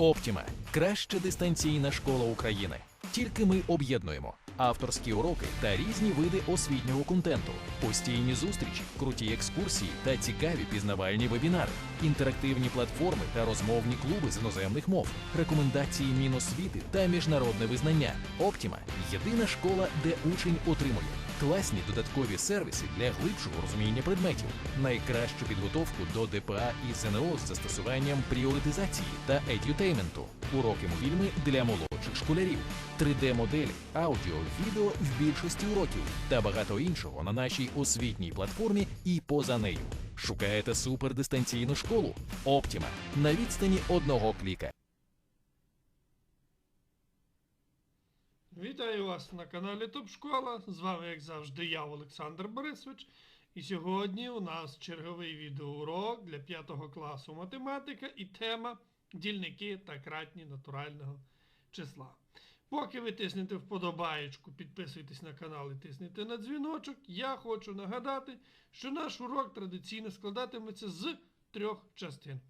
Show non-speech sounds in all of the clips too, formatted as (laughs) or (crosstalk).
Оптіма краща дистанційна школа України. Тільки ми об'єднуємо авторські уроки та різні види освітнього контенту, постійні зустрічі, круті екскурсії та цікаві пізнавальні вебінари, інтерактивні платформи та розмовні клуби з іноземних мов, рекомендації Міносвіти та міжнародне визнання. Оптіма єдина школа, де учень отримує класні додаткові сервіси для глибшого розуміння предметів, найкращу підготовку до ДПА і ЗНО з застосуванням пріоритизації та едютейменту, уроки мовільми для молодших школярів, 3D-моделі, аудіо, відео в більшості уроків та багато іншого на нашій освітній платформі і поза нею. Шукаєте супердистанційну школу? Оптіма на відстані одного кліка. Вітаю вас на каналі Топ Школа. З вами, як завжди, я Олександр Борисович. І сьогодні у нас черговий відеоурок для 5 класу математика і тема дільники та кратні натурального числа. Поки ви тиснете вподобаєчку, підписуйтесь на канал і тиснете на дзвіночок, я хочу нагадати, що наш урок традиційно складатиметься з трьох частин.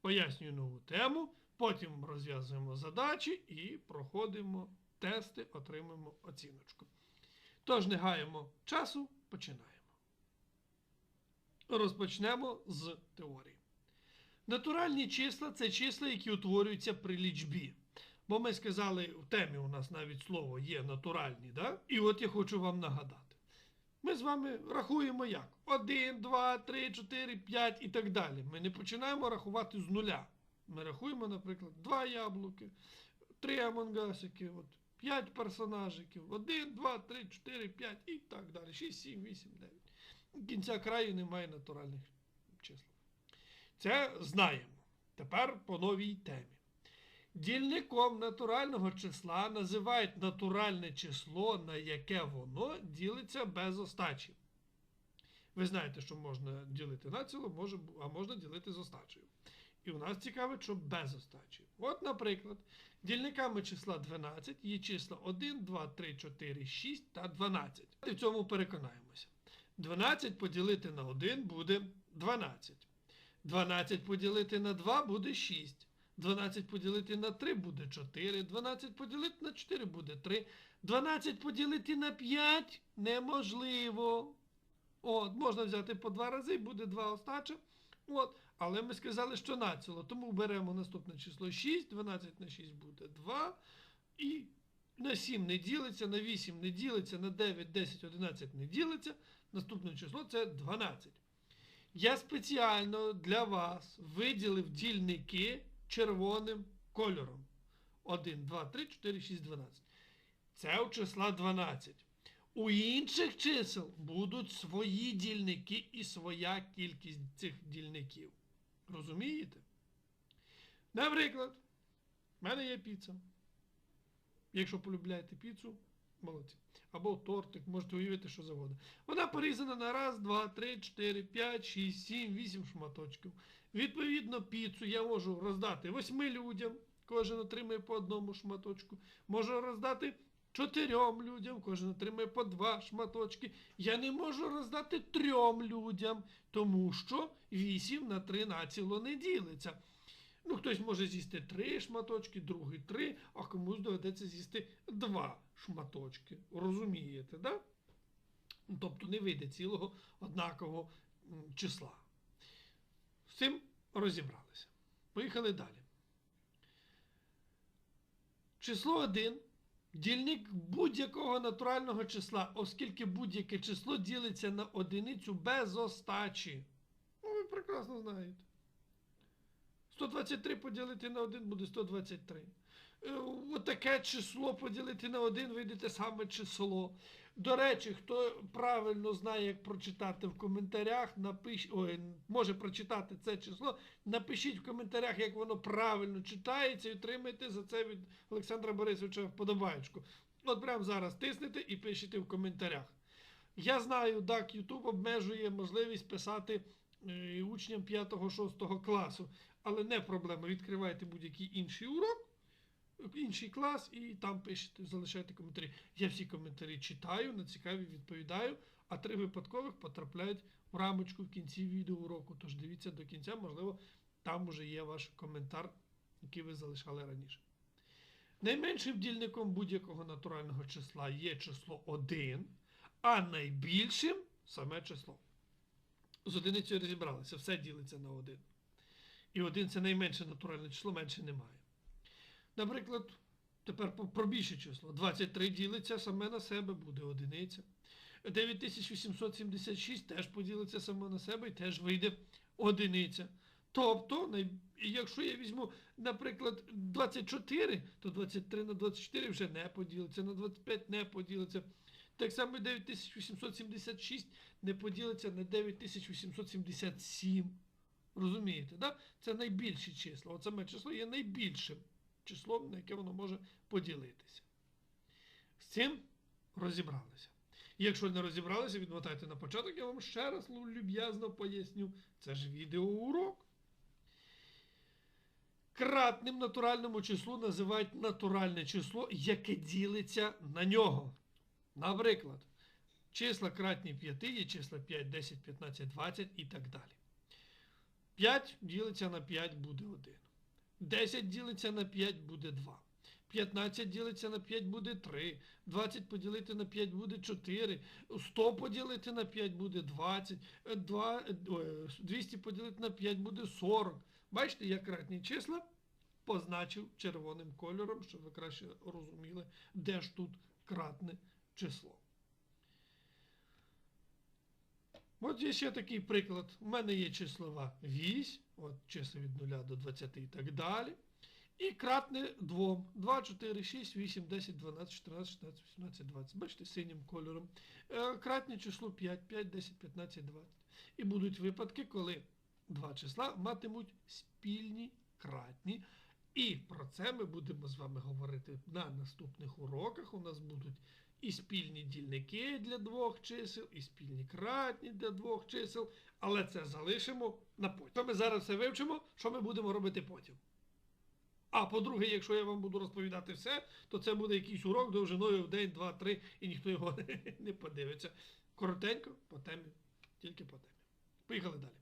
Пояснюю нову тему, потім розв'язуємо задачі і проходимо тести, отримуємо оціночку. Тож не гаємо часу, починаємо. Розпочнемо з теорії. Натуральні числа це числа, які утворюються при лічбі. Бо ми сказали, в темі у нас навіть слово є натуральні, да? і от я хочу вам нагадати. Ми з вами рахуємо як? 1, 2, 3, 4, 5 і так далі. Ми не починаємо рахувати з нуля. Ми рахуємо, наприклад, 2 яблуки, 3 амонгасики, от, 5 персонажиків, 1, 2, 3, 4, 5 і так далі. 6, 7, 8, 9. Кінця краю немає натуральних чисел. Це знаємо. Тепер по новій темі. Дільником натурального числа називають натуральне число, на яке воно ділиться без остачі. Ви знаєте, що можна ділити націло, а можна ділити з остачею. І у нас цікавить, що без остачі. От, наприклад, дільниками числа 12 є числа 1, 2, 3, 4, 6 та 12. І в цьому переконаємося. 12 поділити на 1 буде 12. 12 поділити на 2 буде 6. 12 поділити на 3 буде 4. 12 поділити на 4 буде 3. 12 поділити на 5 неможливо. От, можна взяти по два рази, буде 2 остача. От, але ми сказали, що націло. Тому беремо наступне число 6. 12 на 6 буде 2. І на 7 не ділиться, на 8 не ділиться, на 9, 10, 11 не ділиться. Наступне число це 12. Я спеціально для вас виділив дільники червоним кольором. 1, 2, 3, 4, 6, 12. Це у числа 12. У інших чисел будуть свої дільники і своя кількість цих дільників. Розумієте? Наприклад, в мене є піца. Якщо полюбляєте піцу, молодці. Або тортик, можете уявити, що завгодно. Вона порізана на раз, два, три, чотири, п'ять, шість, сім, вісім шматочків. Відповідно, піцу я можу роздати восьми людям, кожен отримає по одному шматочку. Можу роздати чотирьом людям, кожен отримає по два шматочки. Я не можу роздати трьом людям, тому що 8 на 3 націло не ділиться. Ну, хтось може з'їсти три шматочки, другий три, а комусь доведеться з'їсти два шматочки. Розумієте, да? Тобто не вийде цілого однакового числа. З цим розібралися. Поїхали далі. Число 1 дільник будь-якого натурального числа, оскільки будь-яке число ділиться на одиницю без остачі. Ну, ви прекрасно знаєте. 123 поділити на 1 буде 123. Е, Отаке число поділити на 1 вийде те саме число. До речі, хто правильно знає, як прочитати в коментарях, напиш... Ой, може прочитати це число, напишіть в коментарях, як воно правильно читається, і отримайте за це від Олександра Борисовича вподобаєчку. От прямо зараз тиснете і пишете в коментарях. Я знаю, так, YouTube обмежує можливість писати е, учням 5-6 класу, але не проблема. Відкривайте будь-який інший урок, інший клас і там пишете, залишайте коментарі. Я всі коментарі читаю, на цікаві відповідаю, а три випадкових потрапляють в рамочку в кінці відеоуроку. Тож дивіться до кінця, можливо, там уже є ваш коментар які ви залишали раніше. Найменшим дільником будь-якого натурального числа є число 1, а найбільшим саме число. З одиницею розібралися, все ділиться на 1. І 1 це найменше натуральне число, менше немає. Наприклад, тепер про більше число. 23 ділиться саме на себе, буде одиниця. 9876 теж поділиться саме на себе і теж вийде одиниця. Тобто, якщо я візьму, наприклад, 24, то 23 на 24 вже не поділиться, на 25 не поділиться. Так само 9876 не поділиться на 9877. Розумієте, да? Це найбільші числа. От саме число є найбільшим числом, на яке воно може поділитися. З цим розібралися. Якщо не розібралися, відмотайте на початок, я вам ще раз люб'язно поясню. Це ж відеоурок. Кратним натуральному числу називають натуральне число, яке ділиться на нього. Наприклад, числа кратні 5 є числа 5, 10, 15, 20 і так далі. 5 ділиться на 5 буде 1. 10 ділиться на 5 буде 2. 15 ділиться на 5 буде 3. 20 поділити на 5 буде 4. 100 поділити на 5 буде 20. е, два- е, ой, 200 поділити на 5 буде 40. Бачите, я кратні числа позначив червоним кольором, щоб ви краще розуміли, де ж тут кратне число. От є ще такий приклад. У мене є числова вісь, от числа від 0 до 20 і так далі. І кратне 2. 2, 4, 6, 8, 10, 12, 14, 16, 18, 20. Бачите, синім кольором. Е, Кратне число 5, 5, 10, 15, 20. І будуть випадки, коли два числа матимуть спільні кратні. І про це ми будемо з вами говорити на наступних уроках. У нас будуть і спільні дільники для двох чисел, і спільні кратні для двох чисел. Але це залишимо на потім. Що ми зараз все вивчимо, що ми будемо робити потім. А по-друге, якщо я вам буду розповідати все, то це буде якийсь урок довжиною в день, два, три, і ніхто його (laughs) не подивиться. Коротенько, по темі, тільки по темі. Поїхали далі.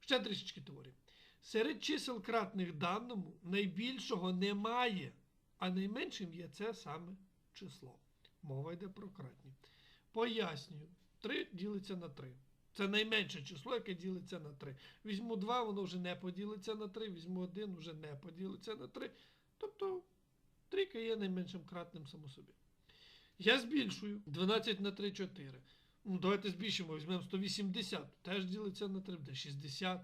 Ще трішечки теорії. Серед чисел кратних даному найбільшого немає, а найменшим є це саме число. Мова йде про кратні. Пояснюю. 3 ділиться на 3. Це найменше число, яке ділиться на 3. Візьму 2, воно вже не поділиться на 3, візьму 1, вже не поділиться на 3. Тобто трійка є найменшим кратним само собі. Я збільшую 12 на 3 4. Ну, давайте збільшимо, візьмемо 180, теж ділиться на 3, буде 60.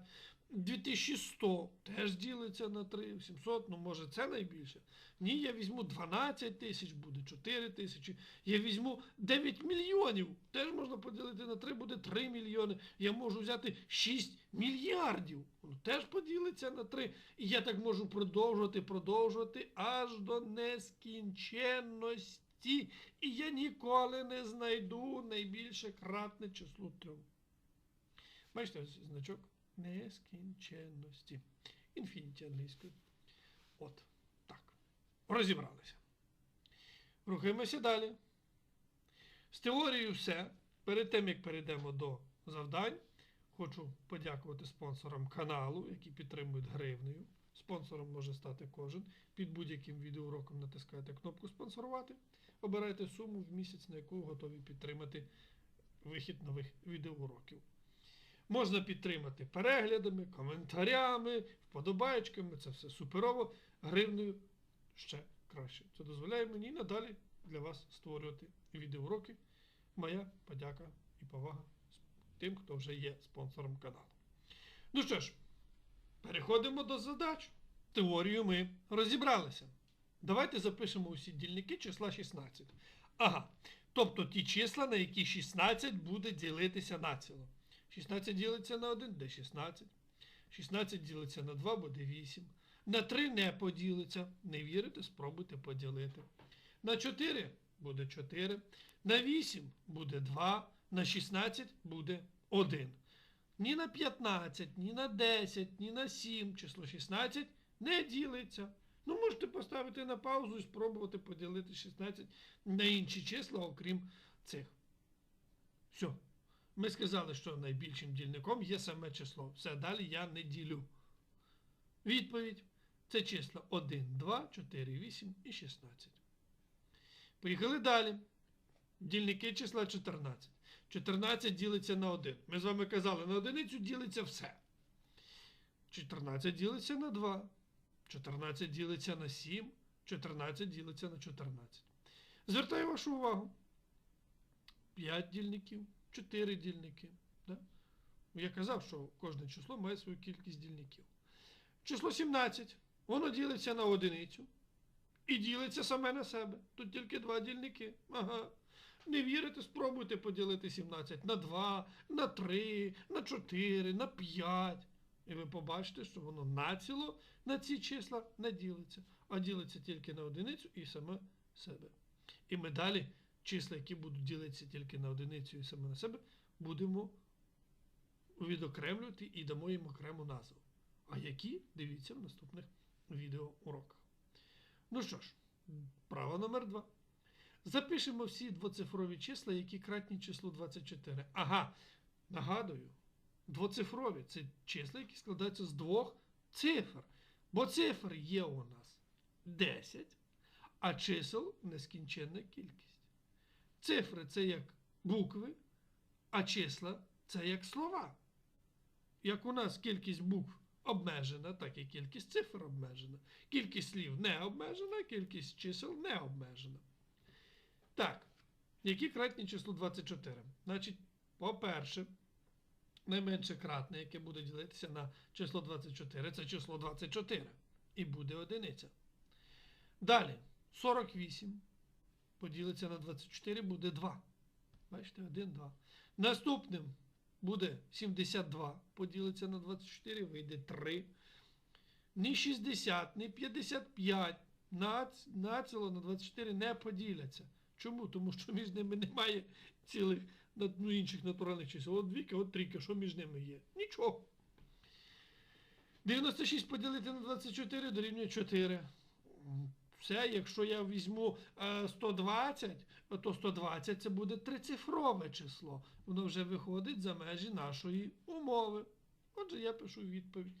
2100 теж ділиться на 3, 700, ну може це найбільше. Ні, я візьму 12 тисяч, буде 4 тисячі. Я візьму 9 мільйонів, теж можна поділити на 3, буде 3 мільйони. Я можу взяти 6 мільярдів, ну, теж поділиться на 3. І я так можу продовжувати, продовжувати аж до нескінченності. І я ніколи не знайду найбільше кратне число 3. Бачите, ось значок нескінченності. Інфініті англійською. От так. Розібралися. Рухаємося далі. З теорією все. Перед тим, як перейдемо до завдань, хочу подякувати спонсорам каналу, які підтримують гривнею. Спонсором може стати кожен. Під будь-яким відеоуроком натискаєте кнопку спонсорувати. Обирайте суму в місяць, на яку готові підтримати вихід нових відеоуроків. Можна підтримати переглядами, коментарями, вподобаєчками. Це все суперово. Гривнею ще краще. Це дозволяє мені надалі для вас створювати відеоуроки. Моя подяка і повага тим, хто вже є спонсором каналу. Ну що ж, переходимо до задач. Теорію ми розібралися. Давайте запишемо усі дільники числа 16. Ага. Тобто ті числа, на які 16 буде ділитися націло. 16 ділиться на 1, де 16. 16 ділиться на 2, буде 8. На 3 не поділиться. Не вірите, спробуйте поділити. На 4 буде 4. На 8 буде 2. На 16 буде 1. Ні на 15, ні на 10, ні на 7 число 16 не ділиться. Ну, можете поставити на паузу і спробувати поділити 16 на інші числа, окрім цих. Все. Ми сказали, що найбільшим дільником є саме число. Все, далі я не ділю. Відповідь. Це числа 1, 2, 4, 8 і 16. Поїхали далі. Дільники числа 14. 14 ділиться на 1. Ми з вами казали, на одиницю ділиться все. 14 ділиться на 2. 14 ділиться на 7. 14 ділиться на 14. Звертаю вашу увагу. 5 дільників, 4 дільники. Да? Я казав, що кожне число має свою кількість дільників. Число 17. Воно ділиться на одиницю. І ділиться саме на себе. Тут тільки два дільники. Ага. Не вірите, спробуйте поділити 17 на 2, на 3, на 4, на 5. І ви побачите, що воно націло на ці числа не ділиться, а ділиться тільки на одиницю і саме себе. І ми далі числа, які будуть ділитися тільки на одиницю і саме на себе, будемо відокремлювати і дамо їм окрему назву. А які дивіться в наступних відеоуроках. Ну що ж, право номер 2. Запишемо всі двоцифрові числа, які кратні числу 24. Ага, нагадую, двоцифрові це числа, які складаються з двох цифр. Бо цифр є у нас 10, а чисел нескінченна кількість. Цифри це як букви, а числа це як слова. Як у нас кількість букв обмежена, так і кількість цифр обмежена. Кількість слів не обмежена, кількість чисел не обмежена. Так, які кратні число 24? Значить, по-перше, найменше кратне, яке буде ділитися на число 24, це число 24. І буде одиниця. Далі, 48 поділиться на 24, буде 2. Бачите, 1, 2. Наступним буде 72, поділиться на 24, вийде 3. Ні 60, ні 55 нац- націло на 24 не поділяться. Чому? Тому що між ними немає цілих ну, інших натуральних чисел. От двійка, от трійка, що між ними є? Нічого. 96 поділити на 24 дорівнює 4. Все, якщо я візьму е, 120, то 120 це буде трицифрове число. Воно вже виходить за межі нашої умови. Отже, я пишу відповідь.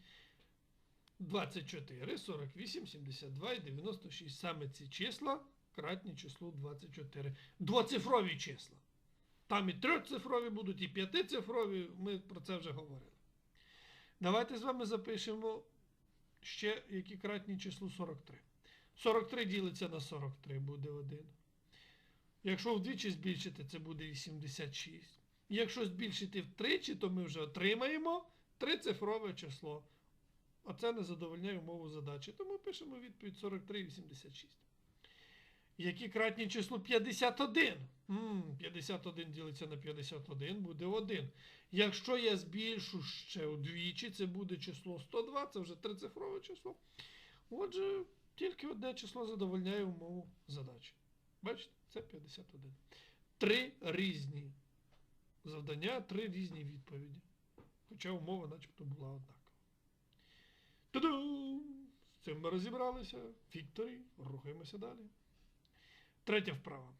24, 48, 72 і 96. Саме ці числа кратні числу 24. Двоцифрові числа. Там і трьохцифрові будуть, і п'ятицифрові. Ми про це вже говорили. Давайте з вами запишемо ще які кратні числу 43. 43 ділиться на 43, буде 1. Якщо вдвічі збільшити, це буде 86. Якщо збільшити втричі, то ми вже отримаємо трицифрове число. А це не задовольняє умову задачі. Тому пишемо відповідь 43 86. Які кратні число 51? м 51 ділиться на 51 буде 1. Якщо я збільшу ще удвічі, це буде число 102, це вже трицифрове число. Отже, тільки одне число задовольняє умову задачі. Бачите, це 51. Три різні завдання, три різні відповіді. Хоча умова начебто була однакова. Ту-ду! З цим ми розібралися. Вікторі, рухаємося далі. Третя вправа.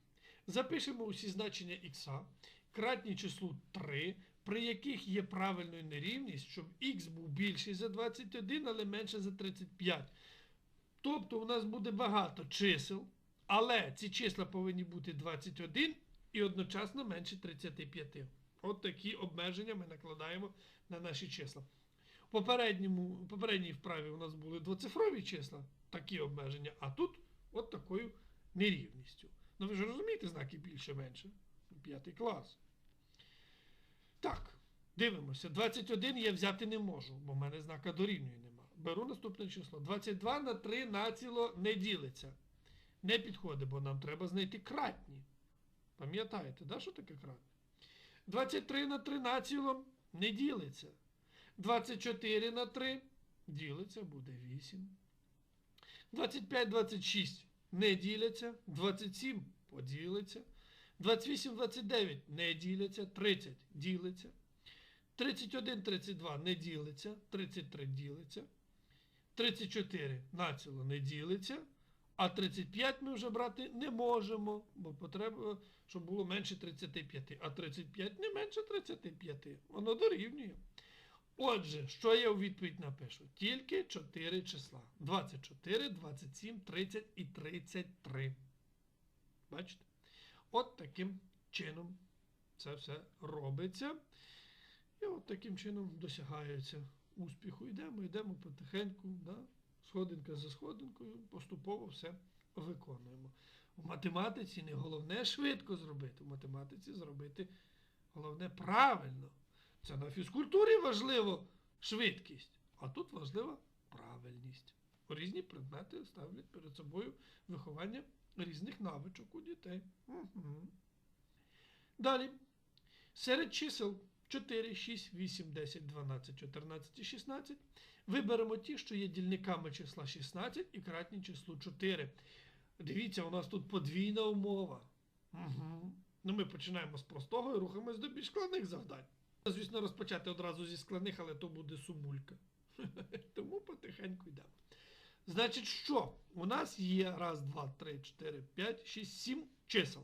Запишемо усі значення х, кратні числу 3, при яких є правильною нерівність, щоб х був більший за 21, але менше за 35. Тобто у нас буде багато чисел, але ці числа повинні бути 21 і одночасно менше 35. От такі обмеження ми накладаємо на наші числа. В попередньому, попередній вправі у нас були двоцифрові числа, такі обмеження, а тут от такою нерівністю. Ну ви ж розумієте знаки більше-менше? П'ятий клас. Так, дивимося. 21 я взяти не можу, бо в мене знака дорівнює. Беру наступне число. 22 на 3 націло не ділиться. Не підходить, бо нам треба знайти кратні. Пам'ятаєте, да, що таке кратні? 23 на 3 націло не ділиться. 24 на 3 ділиться, буде 8. 25, 26 не діляться. 27 поділиться. 28, 29 не діляться. 30 ділиться. 31, 32 не ділиться. 33 ділиться. 34 націло не ділиться. А 35 ми вже брати не можемо, бо потреба, щоб було менше 35. А 35 не менше 35. Воно дорівнює. Отже, що я у відповідь напишу? Тільки 4 числа. 24, 27, 30 і 33. Бачите? От таким чином це все робиться. І от таким чином досягається успіху. Йдемо, йдемо потихеньку, да? сходинка за сходинкою, поступово все виконуємо. У математиці не головне швидко зробити, у математиці зробити головне правильно. Це на фізкультурі важливо швидкість, а тут важлива правильність. Різні предмети ставлять перед собою виховання різних навичок у дітей. Угу. Далі. Серед чисел 4, 6, 8, 10, 12, 14 і 16 виберемо ті, що є дільниками числа 16 і кратні числу 4. Дивіться, у нас тут подвійна умова. Угу. Ну, ми починаємо з простого і рухаємось до більш складних завдань. Звісно, розпочати одразу зі складних, але то буде сумулька. (laughs) Тому потихеньку йдемо. Значить, що? У нас є раз, два, три, чотири, п'ять, шість, сім чисел.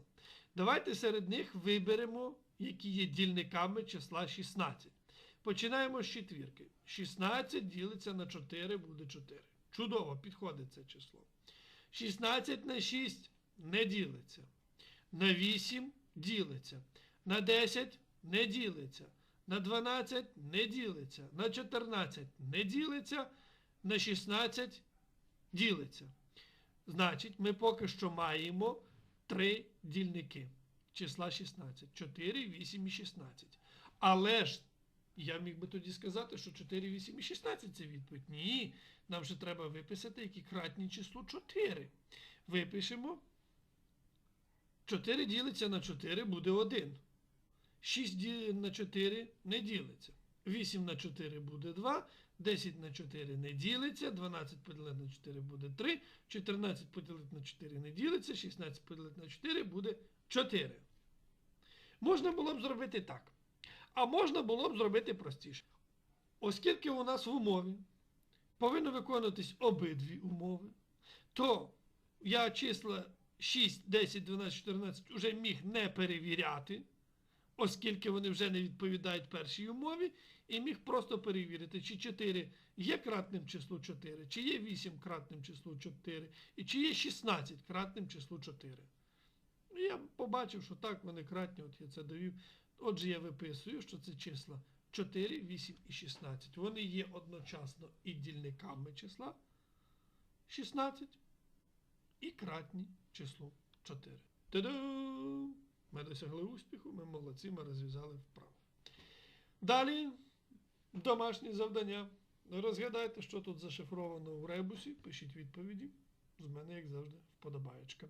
Давайте серед них виберемо, які є дільниками числа 16. Починаємо з четвірки. 16 ділиться на 4, буде 4. Чудово, підходить це число. 16 на 6 не ділиться. На 8 ділиться. На 10 не ділиться. На 12 не ділиться. На 14 не ділиться. На 16 ділиться. Значить, ми поки що маємо три дільники числа 16. 4, 8 і 16. Але ж я міг би тоді сказати, що 4, 8 і 16 це відповідь. Ні, нам ще треба виписати, які кратні числу 4. Випишемо. 4 ділиться на 4 буде 1. 6 на 4 не ділиться. 8 на 4 буде 2. 10 на 4 не ділиться, 12 поділити на 4 буде 3, 14 поділити на 4 не ділиться, 16 поділити на 4 буде 4. Можна було б зробити так. А можна було б зробити простіше. Оскільки у нас в умові повинні виконуватись обидві умови, то я числа 6, 10, 12, 14 вже міг не перевіряти, оскільки вони вже не відповідають першій умові, і міг просто перевірити, чи 4 є кратним числу 4, чи є 8 кратним числу 4, і чи є 16 кратним числу 4. Я побачив, що так вони кратні, от я це довів. Отже, я виписую, що це числа 4, 8 і 16. Вони є одночасно і дільниками числа 16 і кратні числу 4. Та-дам! Ми досягли успіху, ми молодці, ми розв'язали вправо. Далі домашнє завдання. Розгадайте, що тут зашифровано в ребусі, пишіть відповіді. З мене, як завжди, вподобаєчка.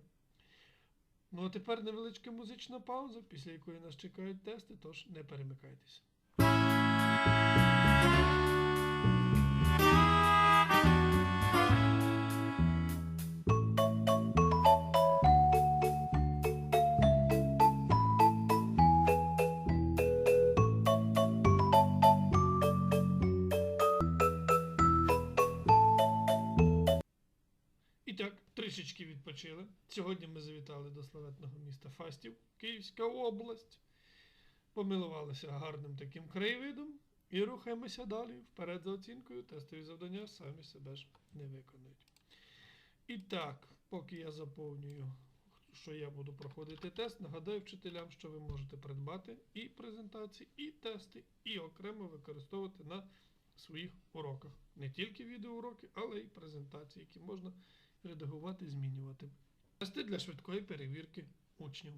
Ну а тепер невеличка музична пауза, після якої нас чекають тести, тож не перемикайтеся. Трішечки відпочили. Сьогодні ми завітали до славетного міста Фастів, Київська область. Помилувалися гарним таким краєвидом і рухаємося далі вперед за оцінкою. Тестові завдання самі себе ж не виконують. І так, поки я заповнюю, що я буду проходити тест, нагадаю вчителям, що ви можете придбати і презентації, і тести, і окремо використовувати на своїх уроках. Не тільки відеоуроки, але й презентації, які можна редагувати, змінювати. Тести для швидкої перевірки учнів.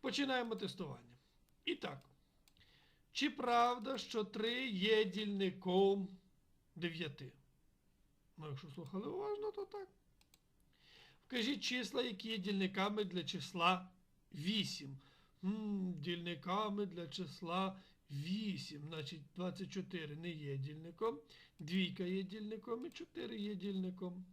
Починаємо тестування. І так. Чи правда, що 3 є дільником 9? Ну, якщо слухали уважно, то так. Вкажіть числа, які є дільниками для числа 8. М, дільниками для числа 8. Значить, 24 не є дільником, двійка є дільником і 4 є дільником.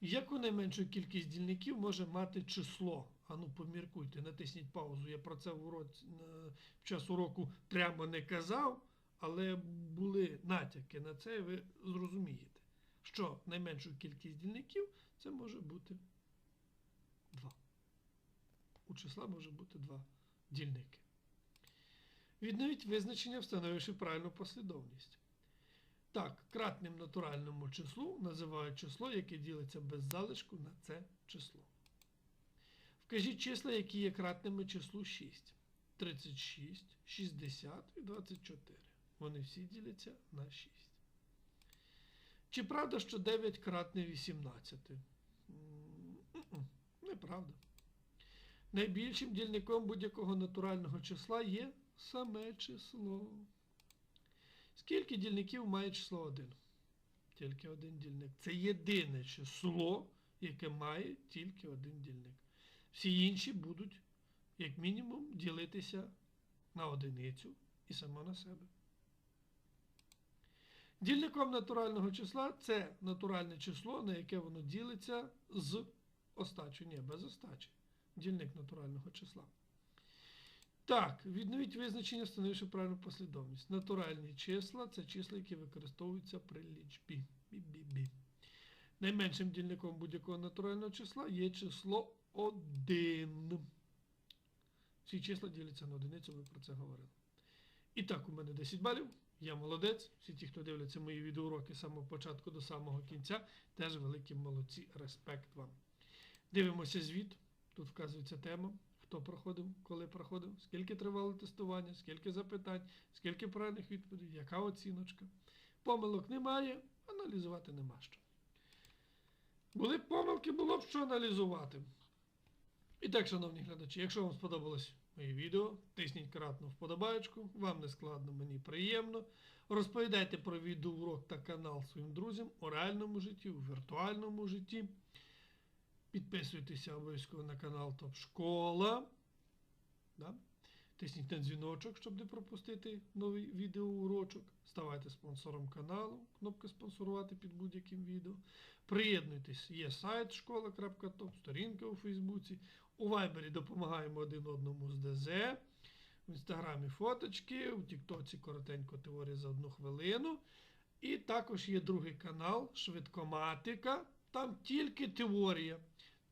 Яку найменшу кількість дільників може мати число? Ану, поміркуйте, натисніть паузу. Я про це в, уроці, в час уроку прямо не казав, але були натяки на це, і ви зрозумієте, що найменшу кількість дільників це може бути 2. У числа може бути 2 дільники. Відновіть визначення, встановивши правильну послідовність. Так, кратним натуральному числу називають число, яке ділиться без залишку на це число. Вкажіть числа, які є кратними числу 6. 36, 60 і 24. Вони всі діляться на 6. Чи правда, що 9 кратне 18? М, м-м, Неправда. Найбільшим дільником будь-якого натурального числа є саме число. Скільки дільників має число 1? Тільки один дільник. Це єдине число, яке має тільки один дільник. Всі інші будуть, як мінімум, ділитися на одиницю і само на себе. Дільником натурального числа це натуральне число, на яке воно ділиться з остачі. Ні, без остачі. Дільник натурального числа. Так, відновіть визначення, встановивши правильну послідовність. Натуральні числа це числа, які використовуються при лічбі. Бі-бі-бі. Найменшим дільником будь-якого натурального числа є число 1. Всі числа діляться на одиницю, ми про це говорили. І так, у мене 10 балів. Я молодець. Всі ті, хто дивляться мої відеоуроки з самого початку до самого кінця, теж великі молодці. Респект вам. Дивимося звіт. Тут вказується тема, хто проходив, коли проходив, скільки тривало тестування, скільки запитань, скільки правильних відповідей, яка оціночка. Помилок немає, аналізувати нема що. Були б помилки, було б що аналізувати. І так, шановні глядачі, якщо вам сподобалось моє відео, тисніть кратну вподобаєчку, вам не складно, мені приємно. Розповідайте про відеоурок та канал своїм друзям у реальному житті, у віртуальному житті. Підписуйтеся обов'язково на канал Топ Школа. Да? Тисніть на дзвіночок, щоб не пропустити новий відеоурочок. Ставайте спонсором каналу. Кнопка спонсорувати під будь-яким відео. Приєднуйтесь, є сайт школа.топ, сторінка у Фейсбуці. У Вайбері допомагаємо один одному з ДЗ. В інстаграмі фоточки, у Тіктоці коротенько теорія за одну хвилину. І також є другий канал Швидкоматика. Там тільки теорія.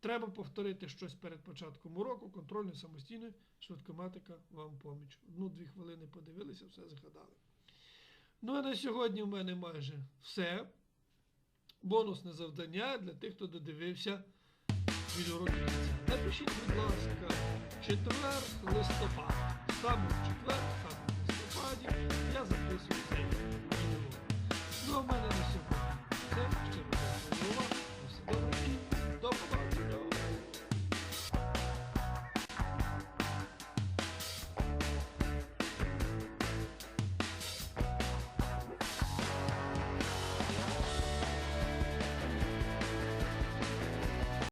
Треба повторити щось перед початком уроку, контрольно самостійно, швидкоматика вам поміч. Одну-дві хвилини подивилися, все згадали. Ну а на сьогодні в мене майже все. Бонусне завдання для тих, хто додивився відеоурок. Напишіть, будь ласка, четвер листопад. Саме в четвер, саме в листопаді я записую